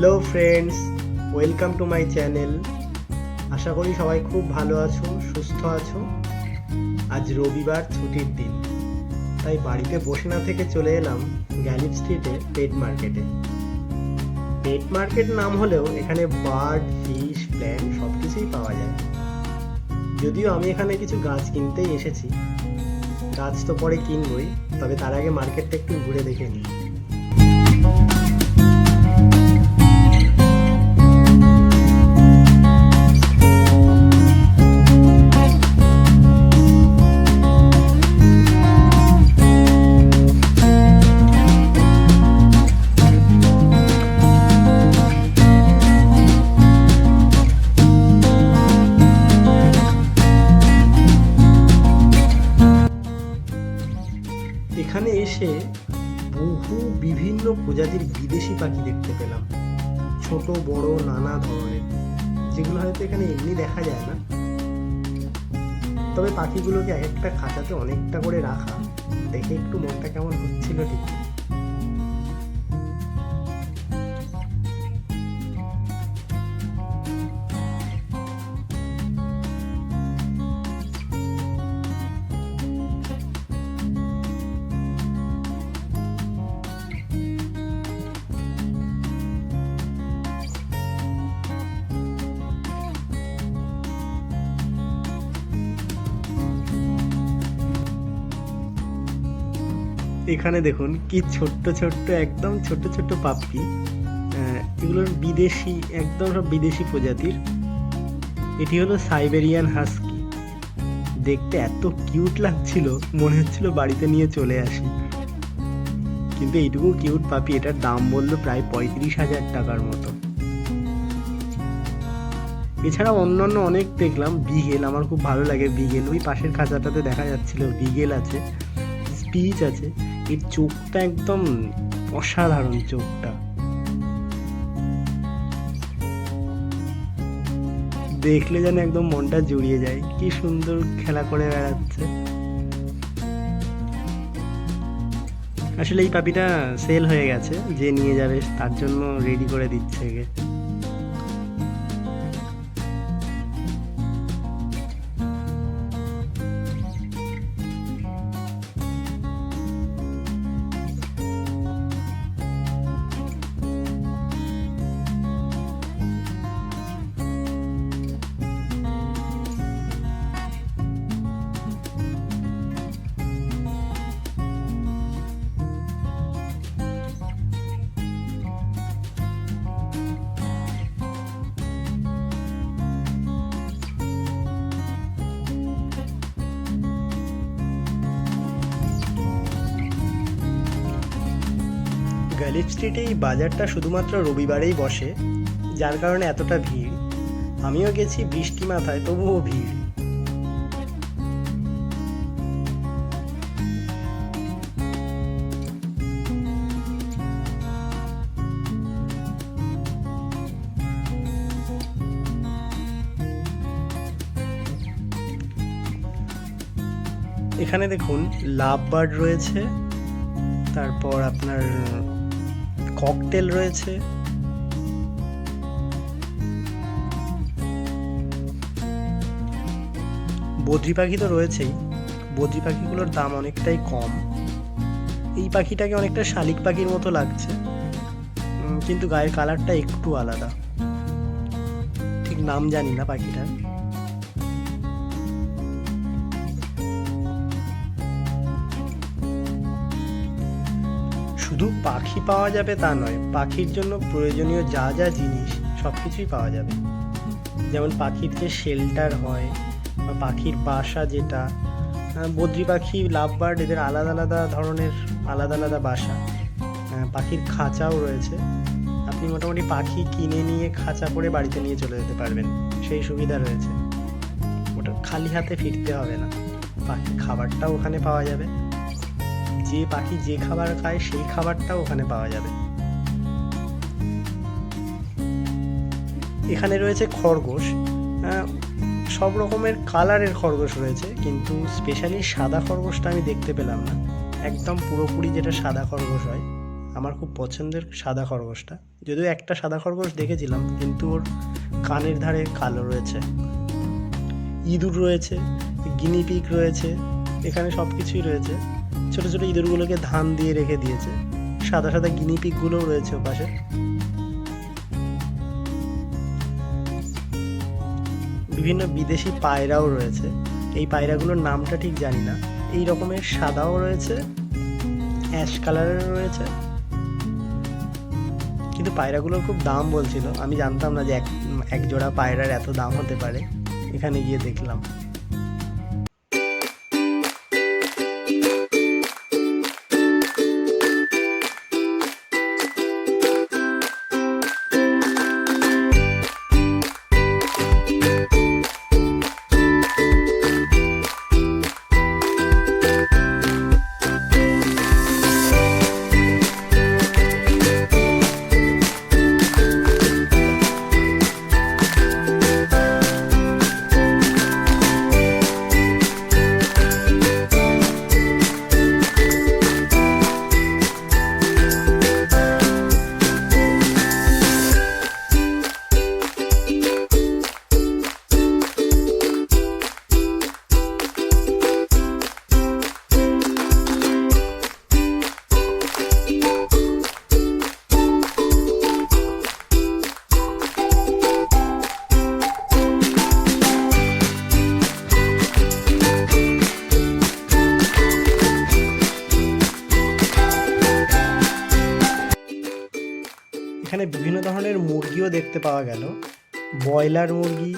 Hello friends, welcome to my channel. আশা করি সবাই খুব ভালো আছো, সুস্থ আছো। আজ রবিবার, ছুটির দিন। তাই বাড়িতে বসে না থেকে চলে এলাম গ্যালিপ স্ট্রিটে পেট মার্কেটে। পেট মার্কেট নাম হলেও এখানে বার্ড, ফিশ প্ল্যান্ট সব কিছুই পাওয়া যায়। যদিও আমি এখানে কিছু গাছ কিনতেই এসেছি। গাছ তো পরে কিনবই, তবে তার আগে মার্কেটটা একটু ঘুরে দেখে নিই। ছোট, বড়, নানা ধরনের, যেগুলো হয়তো এখানে এমনি দেখা যায় না। তবে পাখিগুলোকে এক একটা খাঁচাতে অনেকটা করে রাখা। দেখে একটু মনটা কেমন হচ্ছিল ঠিক এখানে দেখুন কি ছোট্ট ছোট্ট একদম ছোট্ট ছোট্ট আহ, এগুলোর বিদেশি একদম সব বিদেশি প্রজাতির। এটি হলো সাইবেরিয়ান হাস্কি। দেখতে এত কিউট লাগছিল মনে হচ্ছিল বাড়িতে নিয়ে চলে আসি। কিন্তু এইটুকু কিউট পাপি এটার দাম বলল প্রায় পঁয়ত্রিশ হাজার টাকার মতো। এছাড়া অন্যান্য অনেক দেখলাম বিগেল আমার খুব ভালো লাগে বিগেল। ওই পাশের খাঁচাটাতে দেখা যাচ্ছিল বিগেল আছে স্পিচ আছে। এর চোখটা একদম অসাধারণ চোখটা। দেখলে যেন একদম মনটা জুড়িয়ে যায়, কি সুন্দর খেলা করে বেড়াচ্ছে। আসলে এই পাপিটা সেল হয়ে গেছে, যে নিয়ে যাবে তার জন্য রেডি করে দিচ্ছে একে। গ্যালিপ স্ট্রিটে এই বাজারটা শুধুমাত্র রবিবারেই বসে, যার কারণে এতটা ভিড়। আমিও গেছি বৃষ্টি মাথায়, তবুও ভিড়। এখানে দেখুন, লাভ বার্ড রয়েছে। তারপর আপনার ককটেল রয়েছে। বদ্রি পাখি তো রয়েছেই। বদ্রি পাখিগুলোর দাম অনেকটাই কম। এই পাখিটাকে অনেকটা শালিক পাখির মতো লাগছে। কিন্তু গায়ের কালারটা একটু আলাদা। ঠিক নাম জানি না পাখিটার। পাখি পাওয়া যাবে তা নয়, পাখির জন্য প্রয়োজনীয় যা যা জিনিস সব কিছুই পাওয়া যাবে। যেমন পাখির যে শেল্টার হয় বা পাখির বাসা যেটা বদ্রি পাখি লাভ বার্ড এদের আলাদা আলাদা ধরনের, আলাদা আলাদা বাসা। পাখির খাঁচাও রয়েছে। আপনি মোটামুটি পাখি কিনে নিয়ে খাঁচা করে বাড়িতে নিয়ে চলে যেতে পারবেন। সেই সুবিধা রয়েছে। ওটা খালি হাতে ফিরতে হবে না। পাখির খাবারটাও ওখানে পাওয়া যাবে। যে পাখি যে খাবার খায়, সেই খাবারটাও ওখানে পাওয়া যাবে। এখানে রয়েছে খরগোশ। সব রকমের কালারের খরগোশ রয়েছে, কিন্তু স্পেশালি সাদা খরগোশটা আমি দেখতে পেলাম না। একদম পুরোপুরি যেটা সাদা খরগোশ হয়, আমার খুব পছন্দের সাদা খরগোশটা। যদিও একটা সাদা খরগোশ দেখেছিলাম, কিন্তু ওর কানের ধারে কালো রয়েছে। ইঁদুর রয়েছে গিনিপিক রয়েছে, এখানে সব কিছুই রয়েছে। ছোট ছোট ইঁদুরগুলোকে ধান দিয়ে রেখে দিয়েছে। সাদা সাদা গিনিপিকগুলোও রয়েছে ওপাশে। বিভিন্ন বিদেশি পায়রাও রয়েছে। এই পায়রাগুলোর নামটা ঠিক জানি না। এই রকমের সাদাও রয়েছে, অ্যাশ কালারের রয়েছে। কিন্তু পায়রাগুলোর খুব দাম বলছিল। আমি জানতাম না যে এক এক জোড়া পায়রার এত দাম হতে পারে। এখানে গিয়ে দেখলাম। এখানে বিভিন্ন ধরনের মুরগিও দেখতে পাওয়া গেল। ব্রয়লার মুরগি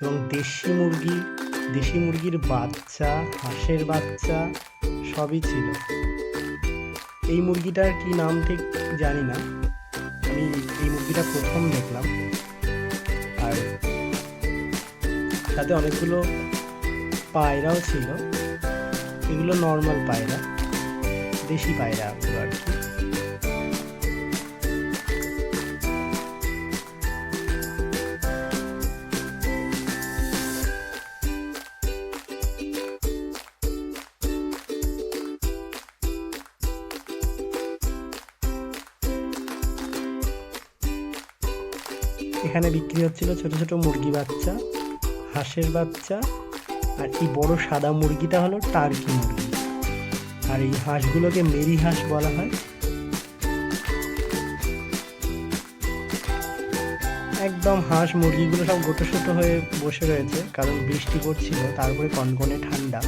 এবং দেশি মুরগি, দেশি মুরগির বাচ্চা, হাঁসের বাচ্চা সবই ছিল। এই মুরগিটার কি নাম ঠিক জানি না। আমি এই মুরগিটা প্রথম দেখলাম। আর সাথে অনেকগুলো পায়রাও ছিল। এগুলো নর্মাল পায়রা, দেশি পায়রা। এখানে বিক্রি হচ্ছিল ছোট ছোট মুরগি বাচ্চা, হাঁসের বাচ্চা আর এই বড় সাদা মুরগিটা হলো টার্কি মুরগি। আর এই হাঁসগুলোকে মেরি হাঁস বলা হয়। একদম হাঁস মুরগিগুলো সব গোটো হয়ে বসে রয়েছে, কারণ বৃষ্টি পড়ছিল, তারপরে কনকনে ঠান্ডা।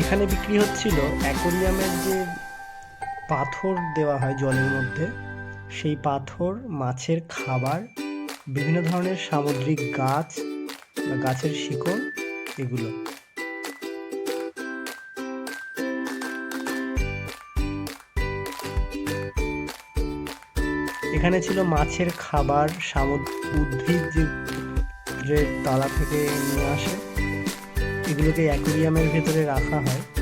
এখানে বিক্রি হচ্ছিল অ্যাকোরিয়ামের যে পাথর দেওয়া হয় জলের মধ্যে, সেই পাথর, মাছের খাবার, বিভিন্ন ধরনের সামুদ্রিক গাছ বা গাছের শিকড়, এগুলো। এখানে ছিল মাছের খাবার, সামুদ্রিক উদ্ভিদ যে তালা থেকে নিয়ে আসে। এগুলোকে অ্যাকুরিয়ামের ভেতরে রাখা হয়।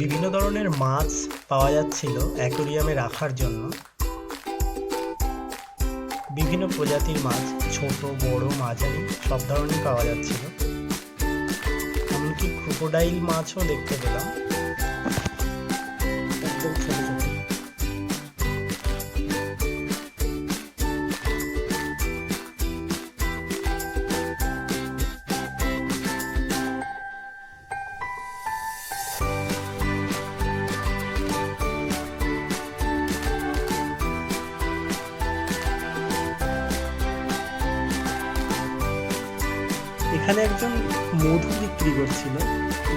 বিভিন্ন ধরনের মাছ পাওয়া যাচ্ছিল অ্যাকোরিয়ামে রাখার জন্য। বিভিন্ন প্রজাতির মাছ, ছোট, বড়, মাঝারি, সব ধরনের পাওয়া যাচ্ছিল। এমনকি ক্রোকোডাইল মাছও দেখতে পেলাম। ছোট এখানে একজন মধু বিক্রি করছিল।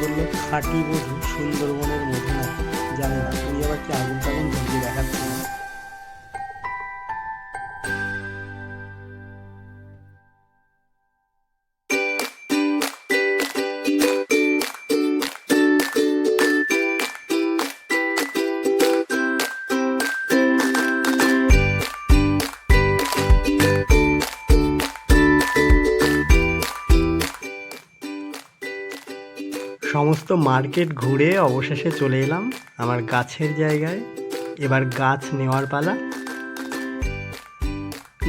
বলল, খাঁটি মধু সুন্দরবনের মধু না, জানি না। তুমি আবার কি আগুন টাগুন ধরিয়ে দেখাচ্ছিল সমস্ত মার্কেট ঘুরে অবশেষে চলে এলাম আমার গাছের জায়গায়। এবার গাছ নেওয়ার পালা।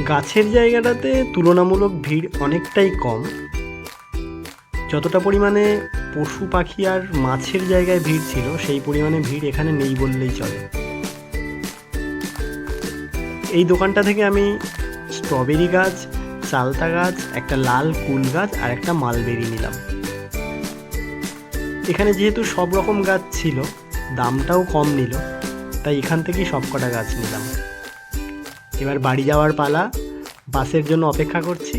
গাছের জায়গাটাতে তুলনামূলক ভিড় অনেকটাই কম। যতটা পরিমাণে পশু পাখি আর মাছের জায়গায় ভিড় ছিল, সেই পরিমাণে ভিড় এখানে নেই বললেই চলে। এই দোকানটা থেকে আমি স্ট্রবেরি গাছ, চালতা গাছ, একটা লাল কুল গাছ আর একটা মালবেরি নিলাম। এখানে যেহেতু সব রকম গাছ ছিল, দামটাও কম নিল, তাই এখান থেকেই সব কটা গাছ নিলাম। এবার বাড়ি যাওয়ার পালা, বাসের জন্য অপেক্ষা করছি।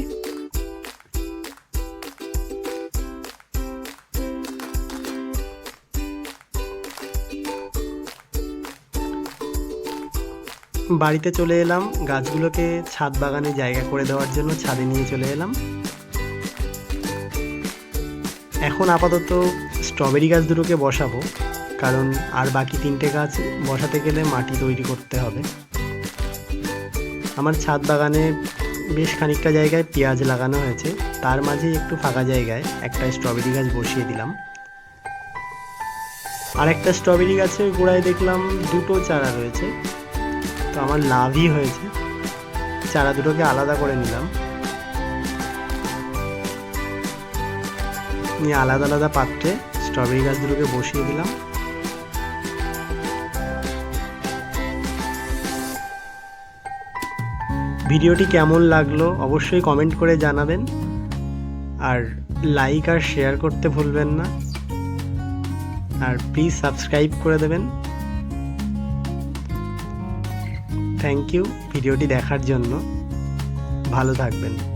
বাড়িতে চলে এলাম, গাছগুলোকে ছাদ বাগানে জায়গা করে দেওয়ার জন্য ছাদে নিয়ে চলে এলাম। এখন আপাতত স্ট্রবেরি গাছ দুটোকে বসাবো, কারণ আর বাকি তিনটে গাছ বসাতে গেলে মাটি তৈরি করতে হবে। আমার ছাদ বাগানে বেশ খানিকটা জায়গায় পেঁয়াজ লাগানো হয়েছে, তার মাঝেই একটু ফাঁকা জায়গায় একটা স্ট্রবেরি গাছ বসিয়ে দিলাম। আর একটা স্ট্রবেরি গাছের গোড়ায় দেখলাম দুটো চারা রয়েছে, তো আমার লাভই হয়েছে। চারা দুটোকে আলাদা করে নিলাম। নিয়ে আলাদা আলাদা পাত্রে স্ট্রবেরি গাছ দুটোকে বসিয়ে দিলাম। ভিডিওটি কেমন লাগল অবশ্যই কমেন্ট করে জানাবেন। আর লাইক আর শেয়ার করতে ভুলবেন না। আর প্লিজ সাবস্ক্রাইব করে দেবেন। থ্যাংক ইউ ভিডিওটি দেখার জন্য। ভালো থাকবেন।